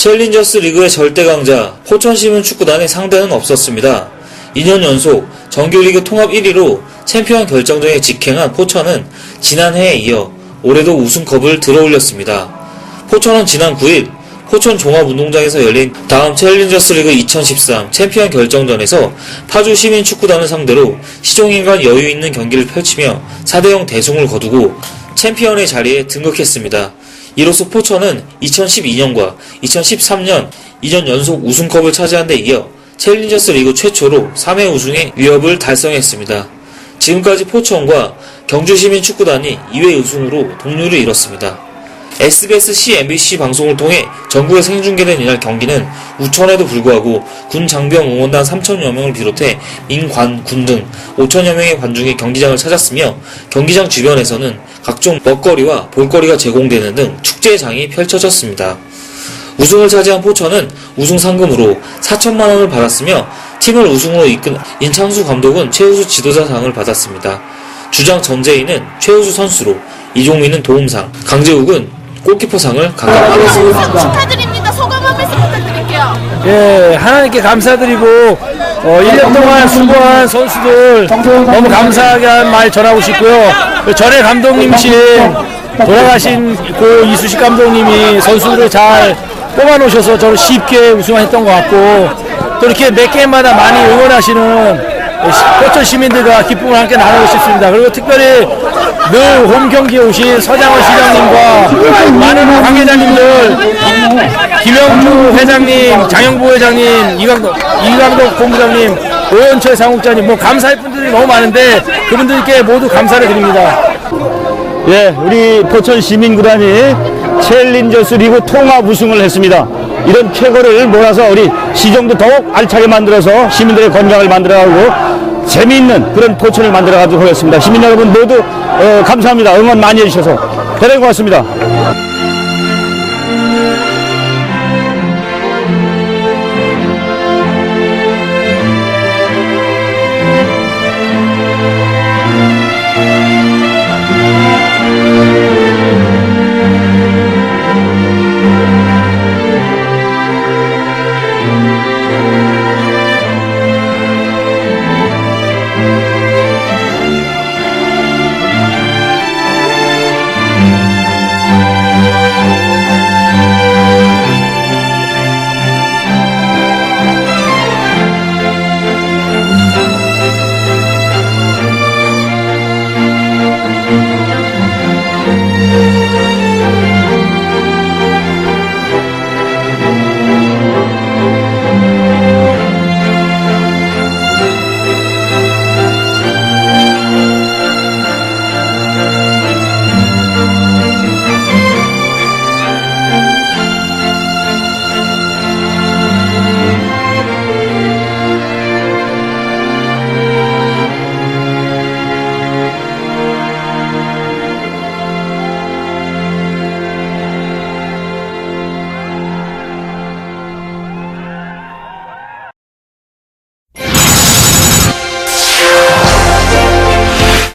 챌린저스 리그의 절대 강자 포천시민 축구단의 상대는 없었습니다. 2년 연속 정규리그 통합 1위로 챔피언 결정전에 직행한 포천은 지난해에 이어 올해도 우승컵을 들어올렸습니다. 포천은 지난 9일 포천 종합운동장에서 열린 다음 챌린저스 리그 2013 챔피언 결정전에서 파주 시민 축구단을 상대로 시종일관 여유 있는 경기를 펼치며 4대0 대승을 거두고 챔피언의 자리에 등극했습니다. 이로써 포천은 2012년과 2013년 2년 연속 우승컵을 차지한 데 이어 챌린저스 리그 최초로 3회 우승의 위협을 달성했습니다. 지금까지 포천과 경주시민 축구단이 2회 우승으로 동률을 이뤘습니다. SBS CNBC 방송을 통해 전국에 생중계된 이날 경기는 우천에도 불구하고 군 장병 응원단 3천여 명을 비롯해 민관, 군 등 5천여 명의 관중이 경기장을 찾았으며 경기장 주변에서는 각종 먹거리와 볼거리가 제공되는 등 축제장이 펼쳐졌습니다. 우승을 차지한 포천은 우승 상금으로 4천만 원을 받았으며 팀을 우승으로 이끈 인창수 감독은 최우수 지도자상을 받았습니다. 주장 전재희는 최우수 선수로, 이종민은 도움상, 강재욱은 골키퍼상을 각각 받았습니다. 우승 축하드립니다. 소감 한 말씀 부탁드릴게요. 예, 하나님께 감사드리고 어, 1년 동안 수고한 선수들 너무 감사하게 한 말 전하고 싶고요. 그 전에 감독님이신 돌아가신 고 이수식 감독님이 선수들을 잘 뽑아놓으셔서 저를 쉽게 우승했던 것 같고 또 이렇게 몇 게임마다 많이 응원하시는 포천 시민들과 기쁨을 함께 나누고 싶습니다. 그리고 특별히 늘 홈 경기에 오신 서장원 시장님과 많은 관계자님들 김영주 회장님, 장영보 회장님, 이강덕, 이강덕 본부장님, 오현철 상국장님, 뭐 감사할 분들이 너무 많은데 그분들께 모두 감사를 드립니다. 예, 우리 포천 시민구단이 챌린저스 리그 통합 우승을 했습니다. 이런 쾌거를 몰아서 우리 시정도 더욱 알차게 만들어서 시민들의 건강을 만들어가고 재미있는 그런 포천을 만들어가도록 하겠습니다. 시민 여러분 모두 어, 감사합니다. 응원 많이 해주셔서 대단히 고맙습니다.